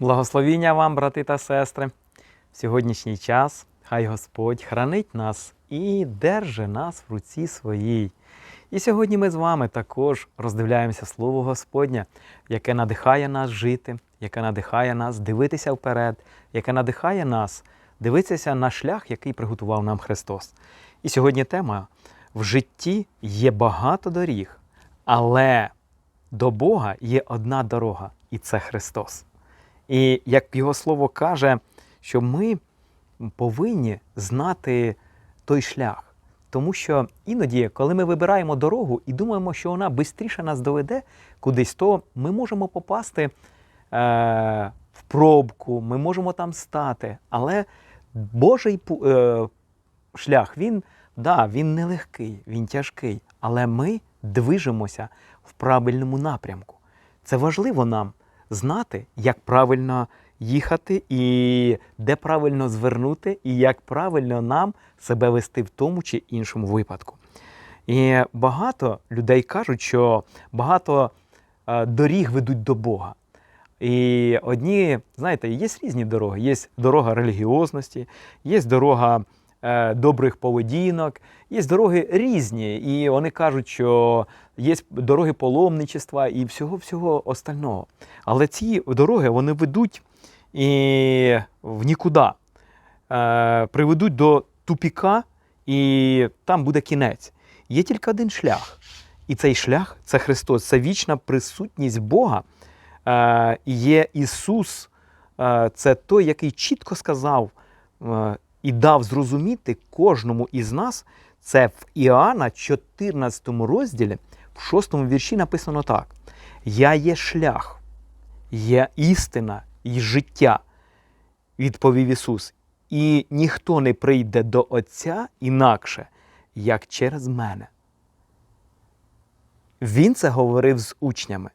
Благословіння вам, брати та сестри, в сьогоднішній час хай Господь хранить нас і держи нас в руці своїй. І сьогодні ми з вами також роздивляємося Слово Господнє, яке надихає нас жити, яке надихає нас дивитися вперед, яке надихає нас дивитися на шлях, який приготував нам Христос. І сьогодні тема в житті є багато доріг, але до Бога є одна дорога, і це Христос. І як його слово каже, що ми повинні знати той шлях. Тому що іноді, коли ми вибираємо дорогу і думаємо, що вона швидше нас доведе кудись, то ми можемо попасти е, в пробку, ми можемо там стати. Але Божий е, шлях, він, да, він нелегкий, він тяжкий, але ми движемося в правильному напрямку. Це важливо нам знати, як правильно їхати, і де правильно звернути, і як правильно нам себе вести в тому чи іншому випадку. І багато людей кажуть, що багато е, доріг ведуть до Бога. І одні, знаєте, є різні дороги. Є дорога релігіозності, є дорога добрих поведінок, є дороги різні. І вони кажуть, що є дороги паломничества і всього-всього остального. Але ці дороги вони ведуть і в нікуди, е, приведуть до тупіка, і там буде кінець. Є тільки один шлях. І цей шлях це Христос, це вічна присутність Бога. Е, є Ісус, е, це той, який чітко сказав е, і дав зрозуміти кожному із нас. Це в Іоанна 14 розділі, в 6 вірші написано так: Я є шлях, є істина і життя, відповів Ісус. І ніхто не прийде до Отця інакше, як через мене. Він це говорив з учнями.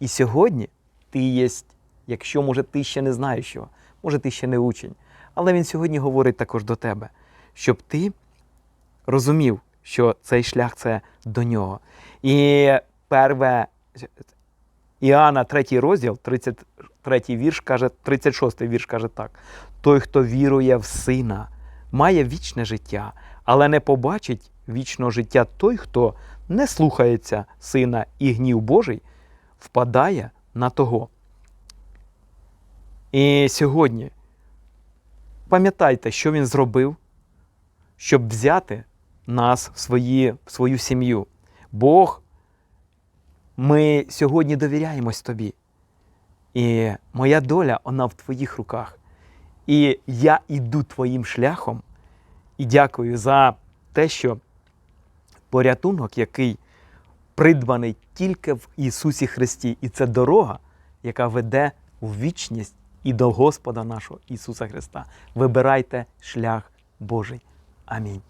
І сьогодні ти єсть, якщо, може, ти ще не знаєш його, може, ти ще не учень. Але він сьогодні говорить також до тебе, щоб ти розумів, що цей шлях це до нього. І перве Іоанна, 3 розділ, 33 вірш каже, 36 вірш каже так: той, хто вірує в сина, має вічне життя, але не побачить вічного життя той, хто не слухається сина і гнів Божий, впадає на того. І сьогодні пам'ятайте, що він зробив, щоб взяти нас в, свої, в свою сім'ю. Бог, ми сьогодні довіряємось тобі. І моя доля, вона в твоїх руках. І я іду твоїм шляхом і дякую за те, що порятунок, який придбаний тільки в Ісусі Христі. І це дорога, яка веде у вічність і до Господа нашого Ісуса Христа. Вибирайте шлях Божий. Амінь.